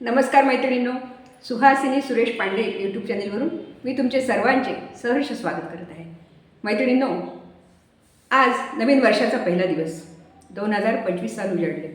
नमस्कार मैत्रिणींनो सुहासिनी सुरेश पांडे यूट्यूब चॅनेलवरून मी तुमचे सर्वांचे सहर्ष स्वागत करत आहे. मैत्रिणींनो आज नवीन वर्षाचा पहिला दिवस दोन हजार पंचवीस साल उजडले.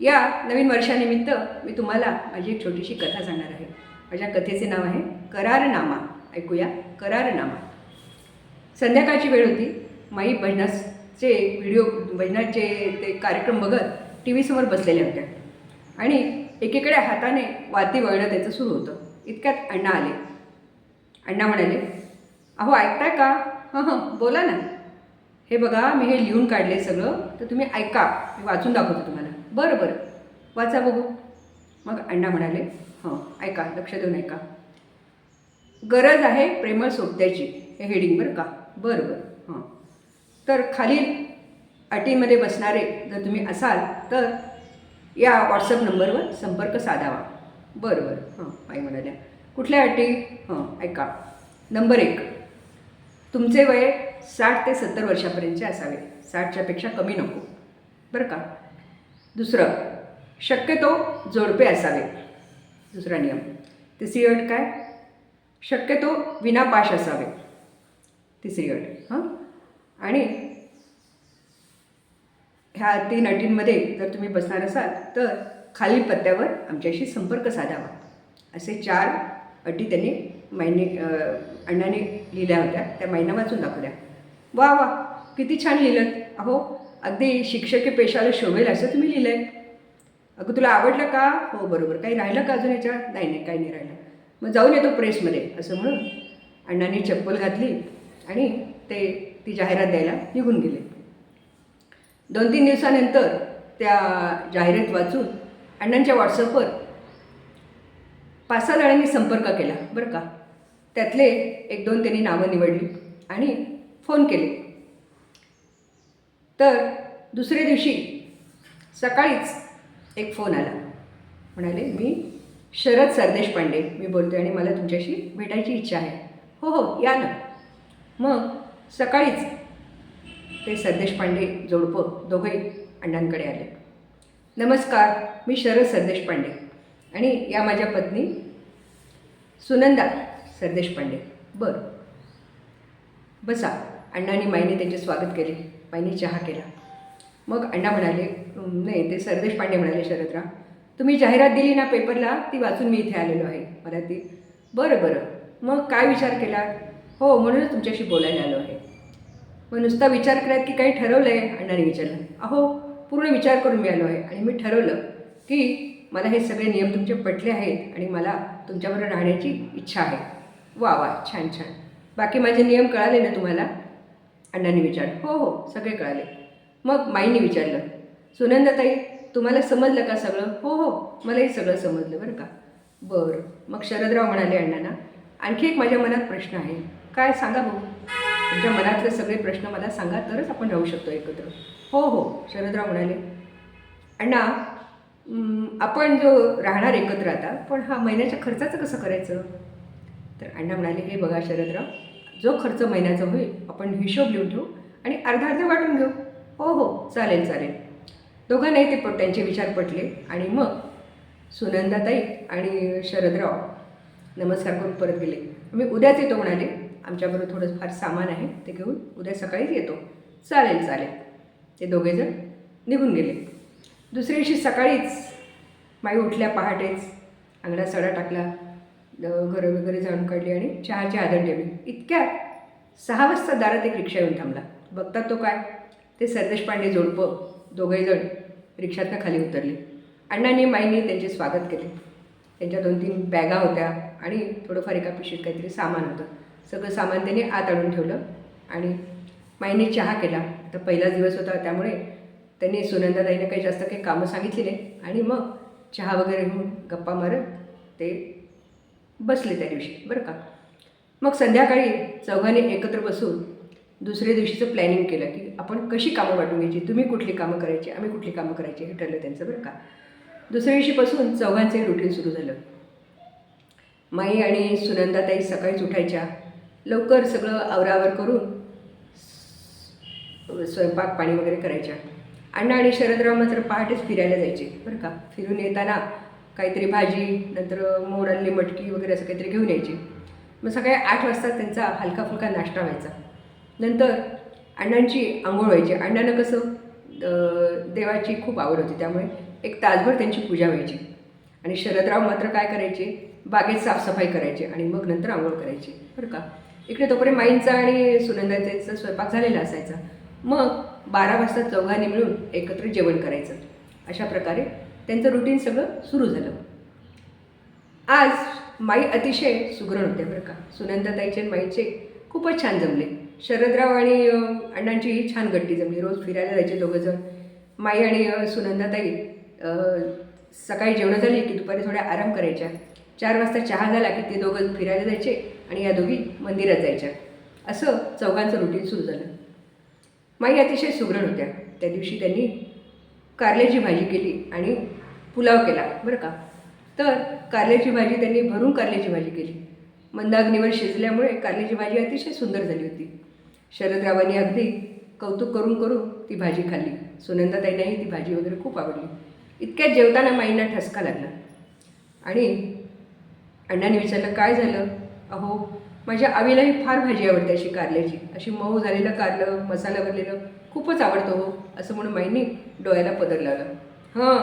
या नवीन वर्षानिमित्त मी तुम्हाला माझी एक छोटीशी कथा सांगणार आहे. माझ्या कथेचे नाव आहे करारनामा. ऐकूया करारनामा. संध्याकाळची वेळ होती माई भजनाचे व्हिडिओ भजनाचे ते कार्यक्रम बघत टी व्हीसमोर बसलेल्या होत्या. आणि एकीकडे हाताने वाती वळणं त्याचं सुरू होतं. इतक्यात अण्णा आले. अण्णा म्हणाले अहो ऐकताय का? हं हं बोला ना. हे बघा मी हे लिहून काढले सगळं तर तुम्ही ऐका मी वाचून दाखवतो तुम्हाला. बरं बरं वाचा बघू. मग अण्णा म्हणाले हं ऐका लक्ष देऊन ऐका. गरज आहे प्रेमळ सोबत्याची हे हेडिंग बरं का? बरं बरं हां. तर खालील अटीमध्ये बसणारे जर तुम्ही असाल तर या व्हॉट्सअप नंबरवर संपर्क साधावा. बरं बरं हां आई म्हणाल्या. कुठल्या अटी? हां ऐका. नंबर एक. तुमचे वय साठ ते सत्तर वर्षापर्यंतचे असावे. साठच्यापेक्षा कमी नको. बरं का? दुसरं. शक्यतो जोडपे असावे. दुसरा नियम. तिसरी अट काय? शक्यतो विनापाश असावे. तिसरी अट. हां? आणि ह्या तीन अटींमध्ये जर तुम्ही बसणार असाल तर खालील पत्त्यावर आमच्याशी संपर्क साधावा. असे चार अटी त्यांनी मायने अण्णाने लिहिल्या होत्या. त्या मायना वाचून दाखवल्या. वा वा किती छान लिहिलं अहो अगदी शिक्षकी पेशाला शोभेल असं तुम्ही लिहिलं आहे अगं तुला आवडलं का? हो बरोबर. काही राहिलं का अजून याच्यात? नाही नाही काही नाही राहिलं. मग जाऊन येतो प्रेसमध्ये असं म्हणून. अण्णांनी चप्पल घातली आणि ते ती जाहिरात द्यायला निघून गेले. दोन तीन दिवसानंतर त्या जाहिरात वाचून अण्णांच्या व्हॉट्सअपवर पाच सहा जणांनी संपर्क केला बरं का? त्यातले एक दोन त्यांनी नावं निवडली आणि फोन केले. तर दुसऱ्या दिवशी सकाळीच एक फोन आला. म्हणाले मी शरद सरदेश पांडे मी बोलते आणि मला तुमच्याशी भेटायची इच्छा आहे. हो हो या ना. मग सकाळीच ते सरदेश पांडे जोडपं दोघंही अण्णांकडे आले. नमस्कार मी शरद सरदेश पांडे आणि या माझ्या पत्नी सुनंदा सरदेश पांडे. बरं. बसा अण्णांनी माईने त्यांचे स्वागत केले. माईने चहा केला. मग अण्णा म्हणाले नाही ते सरदेश पांडे म्हणाले शरदराव. तुम्ही जाहिरात दिली ना पेपरला ती वाचून मी इथे आलेलो आहे मला ती बरं बरं. मग काय विचार केला? हो म्हणूनच तुमच्याशी बोलायला आलो आहे. मग नुसता विचार करायत की काही ठरवलं आहे अण्णाने विचारलं अहो पूर्ण विचार करून मी आलो आहे आणि मी ठरवलं की मला हे सगळे नियम तुमचे पटले आहेत आणि मला तुमच्याबरोबर राहण्याची इच्छा आहे. वा वा छान छान. बाकी माझे नियम कळाले ना तुम्हाला? अण्णांनी विचारलं हो हो सगळे कळाले. मग माईंनी विचारलं सुनंदाताई तुम्हाला समजलं का सगळं? हो हो मलाही सगळं समजलं बरं का. बरं. मग शरदराव म्हणाले अण्णांना आणखी एक माझ्या मनात प्रश्न आहे. काय सांगा भाऊ? तुमच्या मनातले सगळे प्रश्न मला सांगा तरच आपण राहू शकतो एकत्र. हो हो. शरदराव म्हणाले. अण्णा आपण जो राहणार एकत्र आता पण हा महिन्याच्या खर्चाचं कसं करायचं? तर अण्णा म्हणाले हे बघा शरदराव जो खर्च महिन्याचा होईल आपण हिशोब लिहून ठेवू आणि अर्धा अर्धे वाटून घेऊ. हो हो चालेल चालेल. दोघांनाही ते पट त्यांचे विचार पटले आणि मग सुनंदाताई आणि शरदराव नमस्कार करून परत गेले. मी उद्याच येतो म्हणाले. आमच्याबरोबर थोडं फार सामान आहे ते घेऊन उद्या सकाळीच येतो. चालेल चालेल. ते दोघेजण निघून गेले. दुसऱ्या दिवशी सकाळीच माई उठल्या पहाटेच अंगणात सडा टाकला घरं वगैरे जाऊन काढली आणि चहाची आदर ठेवली. इतक्यात सहा वाजता दारात एक रिक्षा येऊन थांबला. बघतात तो काय? ते सरदेश पांडे जोडपं दोघेजण रिक्षातनं खाली उतरले. अण्णांनी माईंनी त्यांचे स्वागत केले. त्यांच्या दोन तीन बॅगा होत्या आणि थोडंफार एका पिशवीत काहीतरी सामान होतं. सगळं सामान त्याने आत आणून ठेवलं आणि माईने चहा केला. तर पहिला दिवस होता त्यामुळे त्यांनी सुनंदाताईने काही जास्त काही कामं सांगितली नाही. आणि मग चहा वगैरे घेऊन गप्पा मारत ते बसले त्या दिवशी बरं का? मग संध्याकाळी चौघांनी एकत्र बसून दुसऱ्या दिवशीचं प्लॅनिंग केलं की आपण कशी कामं वाटून घ्यायची? तुम्ही कुठली कामं करायची? आम्ही कुठली कामं करायची? हे ठरलं त्यांचं बरं का? दुसऱ्या दिवशीपासून चौघांचे रुटीन सुरू झालं. माई आणि सुनंदाताई सकाळीच उठायच्या. लवकर सगळं आवरावर करून स्वयंपाक पाणी वगैरे करायच्या. अण्णा आणि शरदराव मात्र पहाटेच फिरायला जायचे बरं का? फिरून येताना काहीतरी भाजी नंतर मोड मटकी वगैरे असं काहीतरी घेऊन यायची. मग सकाळी आठ वाजता त्यांचा हलका फुलका नाश्ता व्हायचा. नंतर अण्णांची आंघोळ व्हायची. अण्णांना कसं देवाची खूप आवड होती त्यामुळे एक तासभर त्यांची पूजा व्हायची. आणि शरदराव मात्र काय करायचे बागेत साफसफाई करायची आणि मग नंतर आंघोळ करायची. बरं का? इकडे तोपर्यंत माईंचा आणि सुनंदाचा स्वयंपाक झालेला असायचा. मग बारा वाजता चौघांनी मिळून एकत्र जेवण करायचं. अशा प्रकारे त्यांचं रुटीन सगळं सुरू झालं. आज माई अतिशय सुग्रण होत्या बरं का. सुनंदाताईचे आणि माईचे खूपच छान जमले. शरदराव आणि अण्णांचीही छान गट्टी जमली. रोज फिरायला जायचे दोघंजण. माई आणि सुनंदाताई सकाळी जेवणं झाली की दुपारी थोड्या आराम करायच्या. चार वाजता चहा झाला की ते दोघं फिरायला जायचे. आणि या दोघी मंदिरात जायच्या. असं चौघांचं रुटीन सुरू झालं. माई अतिशय सुग्रण होत्या. त्या दिवशी त्यांनी कारल्याची भाजी केली आणि पुलाव केला. बरं का? तर कारल्याची भाजी त्यांनी भरून कारल्याची भाजी केली. मंदाग्नीवर शिजल्यामुळे कारल्याची भाजी अतिशय सुंदर झाली होती. शरदरावांनी अगदी कौतुक करून करून ती भाजी खाल्ली. सुनंदाताईंनाही ती भाजी वगैरे खूप आवडली. इतक्यात जेवताना माईंना ठसका लागला. आणि अण्णांनी विचारलं काय झालं? अहो माझ्या आवीलाही फार भाजी आवडते अशी कारल्याची. अशी मऊ झालेलं कारलं मसाला भरलेलं खूपच आवडतं हो असं म्हणून माईंनी डोळ्याला पदर लावलं. हां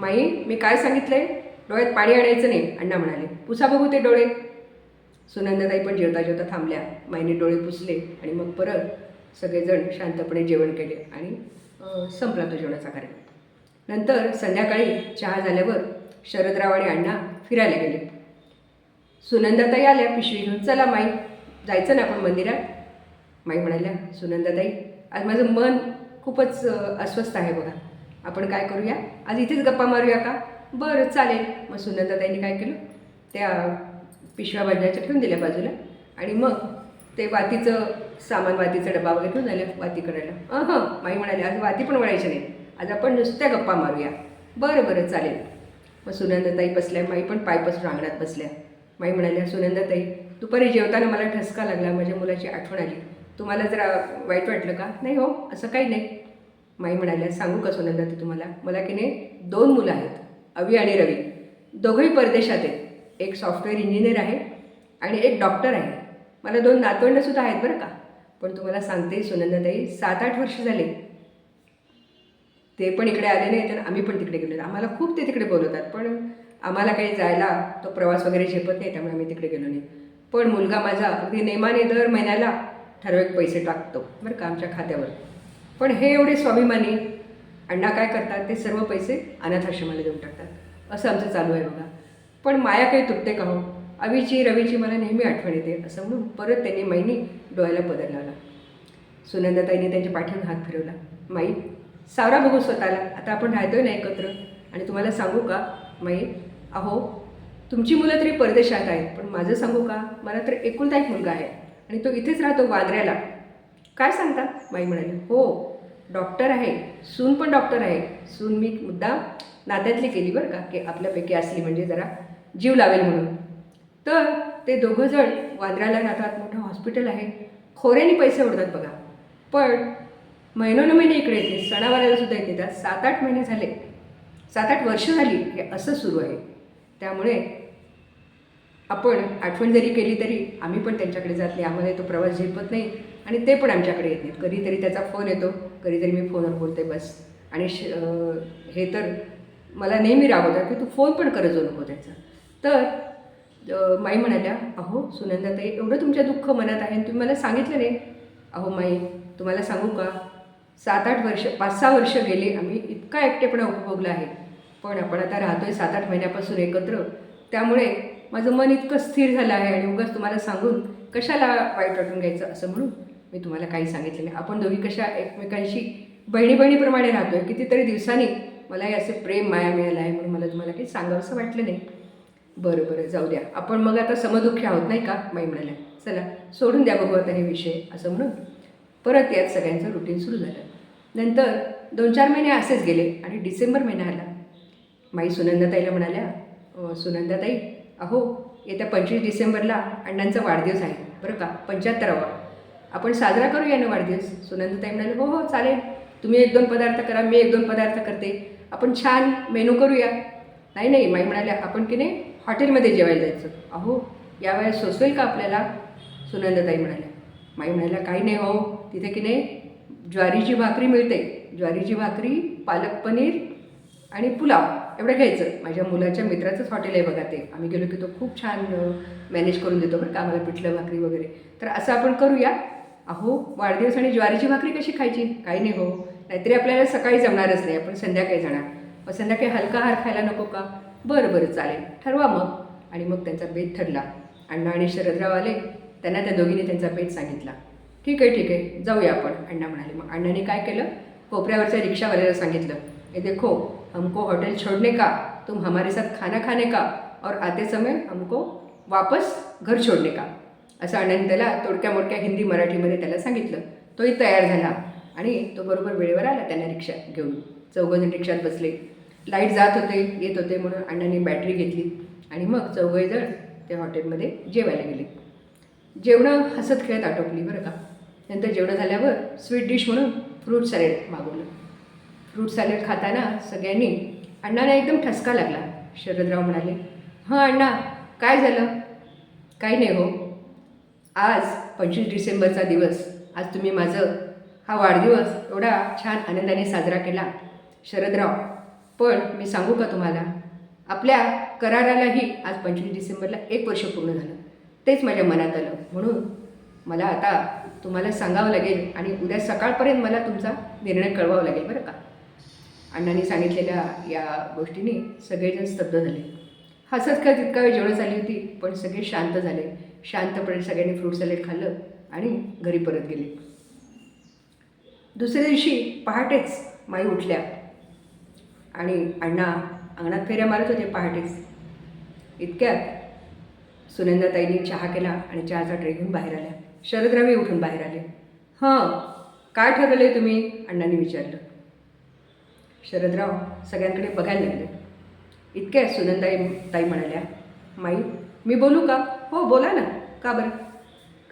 माई मी काय सांगितलंय? डोळ्यात पाणी आणायचं नाही अण्णा म्हणाले. पुसा बघू ते डोळे. सुनंदाताई पण जेवता जेवता थांबल्या. माईने डोळे पुसले आणि मग परत सगळेजण शांतपणे जेवण केले आणि संपला तो जेवणाचा कार्यक्रम. नंतर संध्याकाळी चहा झाल्यावर शरदराव आणि अण्णा फिरायला गेले. सुनंदाताई आल्या पिशवी घेऊन चला माई जायचं ना आपण मंदिरात? माई म्हणाल्या सुनंदाताई आज माझं मन खूपच अस्वस्थ आहे बघा. आपण काय करूया? आज इथेच गप्पा मारूया का? बरं चालेल. मग सुनंदाताईने काय केलं? त्या पिशव्या बाजूच्या ठेवून दिल्या बाजूला आणि मग ते वातीचं सामान वातीचा डबा वगैरे घेऊन आलं वाती करायला अं हं माई म्हणाली आज वाती पण वळायची नाही आज आपण नुसत्या गप्पा मारूया. बरं बरं चालेल. मग सुनंदाताई बसल्या माई पण पायपासून अंगणात बसल्या. माई म्हणाल्या सुनंदाताई दुपारी जेवताना मला ठसका लागला माझ्या मुलाची आठवण आली. तुम्हाला जरा वाईट वाटलं का? नाही हो असं काही नाही. माई म्हणाल्या सांगू का सुनंदाताई तुम्हाला? मला की नाही दोन मुलं आहेत अवी आणि रवी. दोघंही परदेशात आहेत. एक सॉफ्टवेअर इंजिनियर आहे आणि एक डॉक्टर आहे. मला दोन नातवंडसुद्धा आहेत बरं का. पण तुम्हाला सांगते सुनंदाताई सात आठ वर्ष झाले. ते पण इकडे आले नाही तर आम्ही पण तिकडे गेलो आम्हाला खूप ते तिकडे बोलवतात पण आम्हाला काही जायला तो प्रवास वगैरे झेपत नाही त्यामुळे आम्ही तिकडे गेलो नाही. पण मुलगा माझा अगदी नेमाने दर महिन्याला ठराविक पैसे टाकतो बरं का आमच्या खात्यावर. पण हे एवढे स्वाभिमानी अण्णा काय करतात ते सर्व पैसे अनाथाश्रमाला देऊन टाकतात. असं आमचं चालू आहे बघा. पण माया काही तुटते का हो? अवीची रवीची मला नेहमी आठवण येते असं म्हणून परत त्यांनी माईनी डोळ्याला पदर लावला. सुनंदाताईने त्यांच्या पाठीवर हात फिरवला. माई सावरा बघू स्वतःला. आता आपण राहतोय ना एकत्र. आणि तुम्हाला सांगू का माई अहो तुमची मुलं तरी परदेशात आहेत पण माझं सांगू का? मला तर एकुलता एक मुलगा आहे आणि तो इथेच राहतो वांद्र्याला. काय सांगता? माई म्हणाली हो डॉक्टर आहे सून पण डॉक्टर आहे. सून मी मुद्दा नात्यातली केली बरं का की आपल्यापैकी असली म्हणजे जरा जीव लावेल म्हणून. तर ते दोघंजण वांद्र्याला राहतात मोठं हॉस्पिटल आहे. खोऱ्याने पैसे उडतात बघा. पण महिनोन महिने इकडे येते सणावाराला सुद्धा येते. त्यात सात आठ महिने झाले. सात आठ वर्ष झाली हे असं सुरू आहे. त्यामुळे आपण आठवण जरी केली तरी आम्ही पण त्यांच्याकडे जात नाही. आम्हाला तो प्रवास झेपत नाही आणि ते पण आमच्याकडे येत नाहीत. कधीतरी त्याचा फोन येतो कधीतरी मी फोनवर बोलते बस. आणि श हे तर मला नेहमी रागवतात की तू फोन पण करत जाऊ नको त्याचा. तर माई म्हणाल्या अहो सुनंदाताई एवढं तुमच्या दुःख मनात आहे आणि तुम्ही मला सांगितलं नाही. अहो माई तुम्हाला सांगू का? सात आठ वर्ष पाच सहा वर्ष गेले आम्ही इतका एकटेपणा उपभोगला आहे. पण आपण आता राहतोय सात आठ महिन्यापासून एकत्र. त्यामुळे माझं मन इतकं स्थिर झालं आहे आणि उगाच तुम्हाला सांगून कशाला वाईट वाटून घ्यायचं असं म्हणून मी तुम्हाला काही सांगितलं नाही. आपण दोघी कशा एकमेकांशी बहिणी बहिणीप्रमाणे राहतो आहे कितीतरी दिवसांनी मलाही असे प्रेम माया मिळालं आहे म्हणून मला तुम्हाला काही सांगावंसं वाटलं नाही. बरं बरं जाऊ द्या. आपण मग आता समदुःखी आहोत नाही का माई म्हणाल्या. चला सोडून द्या बघू आता हे विषय असं म्हणून. परत यात सगळ्यांचं रुटीन सुरू झालं. नंतर दोन चार महिने असेच गेले आणि डिसेंबर महिना आला. माई सुनंदाताईला म्हणाल्या सुनंदाताई अहो येत्या पंचवीस डिसेंबरला अण्णांचा वाढदिवस आहे बरं का? पंच्याहत्तरावा. आपण साजरा करूया ना वाढदिवस? सुनंदाताई म्हणाले हो हो चालेल. तुम्ही एक दोन पदार्थ करा मी एक दोन पदार्थ करते. आपण छान मेनू करूया. नाही नाही माई म्हणाल्या आपण की नाही हॉटेलमध्ये जेवायला जायचं. अहो यावेळेस सोसवेल का आपल्याला? सुनंदाताई म्हणाल्या. माई म्हणाल्या काही नाही हो तिथे की नाही ज्वारीची भाकरी मिळते. ज्वारीची भाकरी पालक पनीर आणि पुलाव एवढं घ्यायचं. माझ्या मुलाच्या मित्राचंच हॉटेल आहे बघा ते. आम्ही गेलो की तो खूप छान मॅनेज करून देतो बरं का आम्हाला पिठलं भाकरी वगैरे. तर असं आपण करूया. अहो वाढदिवस आणि ज्वारीची भाकरी कशी खायची? काही नाही हो. नाहीतरी आपल्याला सकाळी जमणारच नाही. आपण संध्याकाळी जाणार. मग संध्याकाळी हलका आहार खायला नको का? बरं बरं चालेल. ठरवा मग. आणि मग त्यांचा बेत ठरला. अण्णा आणि शरदराव आले त्यांना त्या दोघींनी त्यांचा बेत सांगितला. ठीक आहे ठीक आहे. जाऊया आपण अण्णा म्हणाले. मग अण्णाने काय केलं? कोपऱ्यावरच्या रिक्षावाल्याला सांगितलं. हे देखो हमको होटल छोड़ने का तुम हमारे साथ खाना खाने का और आते समय हमको वापस घर छोड़ने का। असं अण्णाने त्याला तोडक्या मोडक्या हिंदी मराठीमध्ये त्याला सांगितलं. तोही तयार झाला आणि तो बरोबर वेळेवर आला त्यांना रिक्षा घेऊन. चौघजण रिक्षात बसले. लाइट जात होते येत होते म्हणून अण्णांनी बॅटरी घेतली आणि मग चौघेजण जण त्या हॉटेलमध्ये जेवायला गेले. जेवणं हसत खेळत आटोपली बरं का. नंतर जेवणं झाल्यावर स्वीट डिश म्हणून फ्रूट सॅलेड मागवलं. फ्रूट सॅलड खाताना सगळ्यांनी अण्णाला एकदम ठसका लागला. शरदराव म्हणाले हां अण्णा काय झालं? काही नाही हो. आज पंचवीस डिसेंबरचा दिवस. आज तुम्ही माझं हा वाढदिवस एवढा छान आनंदाने साजरा केला शरदराव. पण मी सांगू का तुम्हाला? आपल्या करारालाही आज पंचवीस डिसेंबरला एक वर्ष पूर्ण झालं. तेच माझ्या मनात आलं. म्हणून मला आता तुम्हाला सांगावं लागेल आणि उद्या सकाळपर्यंत मला तुमचा निर्णय कळवावा लागेल बरं का? अण्णांनी सांगितलेल्या या गोष्टीने सगळेजण स्तब्ध झाले. हसत खेळत इतका वेळ जेवण झाली होती पण सगळे शांत झाले. शांतपणे सगळ्यांनी फ्रूट सॅलेड खाल्लं आणि घरी परत गेले. दुसऱ्या दिवशी पहाटेच माई उठल्या आणि अण्णा अंगणात फेऱ्या मारत होते पहाटेच. इतक्यात सुनंदाताईंनी चहा केला आणि चहाचा ट्रे घेऊन बाहेर आल्या. शरदरावी उठून बाहेर आले. हां काय ठरवलं आहे तुम्ही? अण्णांनी विचारलं. शरदराव सगळ्यांकडे बघायला लागले. इतक्या सुनंदाई ताई म्हणाल्या माई मी बोलू का? हो बोला ना. का बरं?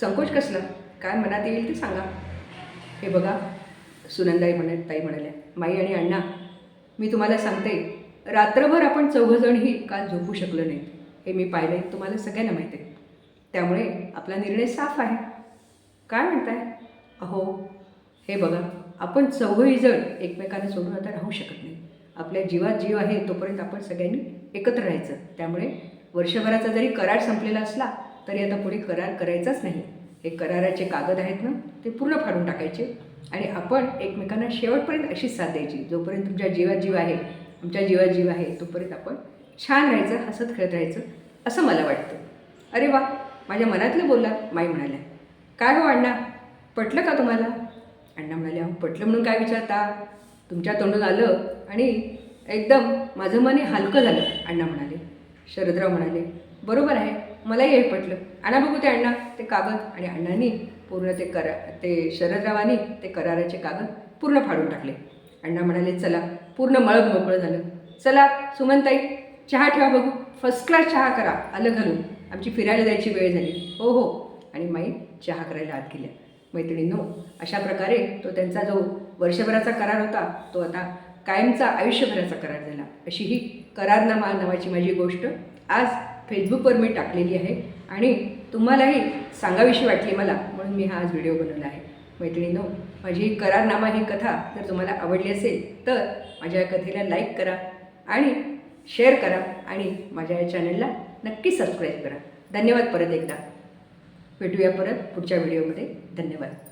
संकोच कसला? काय मनात येईल ते सांगा. हे बघा सुनंदाई म्हणे ताई म्हणाल्या माई आणि अण्णा मी तुम्हाला सांगते रात्रभर आपण चौघजणही काल झोपू शकलो नाही हे मी पाहिलं आहे तुम्हाला सगळ्यांना माहीत आहे. त्यामुळे आपला निर्णय साफ आहे. काय म्हणताय? अहो हे बघा आपण चौघहीजण एकमेकांना सोडून आता राहू शकत नाही. आपल्या जीवात जीव आहे तोपर्यंत आपण सगळ्यांनी एकत्र राहायचं. त्यामुळे वर्षभराचा जरी करार संपलेला असला तरी आता पुढे करार करायचाच नाही. हे कराराचे कागद आहेत ना ते पूर्ण फाडून टाकायचे. आणि आपण एकमेकांना शेवटपर्यंत अशीच साथ द्यायची. जोपर्यंत तुमच्या जीवात जीव आहे आमच्या जीवात जीव आहे तोपर्यंत आपण छान राहायचं हसत खेळत राहायचं असं मला वाटतं. अरे वा माझ्या मनातलं बोलला माई म्हणाल्या. काय हो अण्णा पटलं का तुम्हाला? अण्णा म्हणाले अहो पटलं म्हणून काय विचारता? तुमच्या तोंडून आलं आणि एकदम माझं मन हलकं झालं. अण्णा म्हणाले. शरदराव म्हणाले बरोबर आहे मलाही हे पटलं. आणा बघू ते अण्णा ते कागद. आणि अण्णांनी पूर्ण ते करा ते शरदरावांनी ते कराराचे कागद पूर्ण फाडून टाकले. अण्णा म्हणाले चला पूर्ण मळब मोकळं झालं. चला सुमनताई चहा ठेवा बघू. फर्स्ट क्लास चहा करा आलं घालून. आमची फिरायला जायची वेळ झाली. हो हो. आणि माई चहा करायला आत गेल्या. मैत्रिणींनो अशा प्रकारे तो त्यांचा जो वर्षभराचा करार होता तो आता कायमचा आयुष्यभराचा करार झाला. अशी ही करारनामा नावाची माझी गोष्ट. आज फेसबुकवर मी टाकलेली आहे आणि तुम्हालाही सांगावीशी वाटली मला म्हणून मी हा आज व्हिडिओ बनवला आहे. मैत्रिणींनो माझी ही करारनामा ही कथा जर तुम्हाला आवडली असेल तर माझ्या कथेला लाईक करा आणि शेअर करा आणि माझ्या या चॅनलला नक्की सबस्क्राईब करा. धन्यवाद परत एकदा. भेटूया परत पुढच्या व्हिडिओमध्ये. धन्यवाद.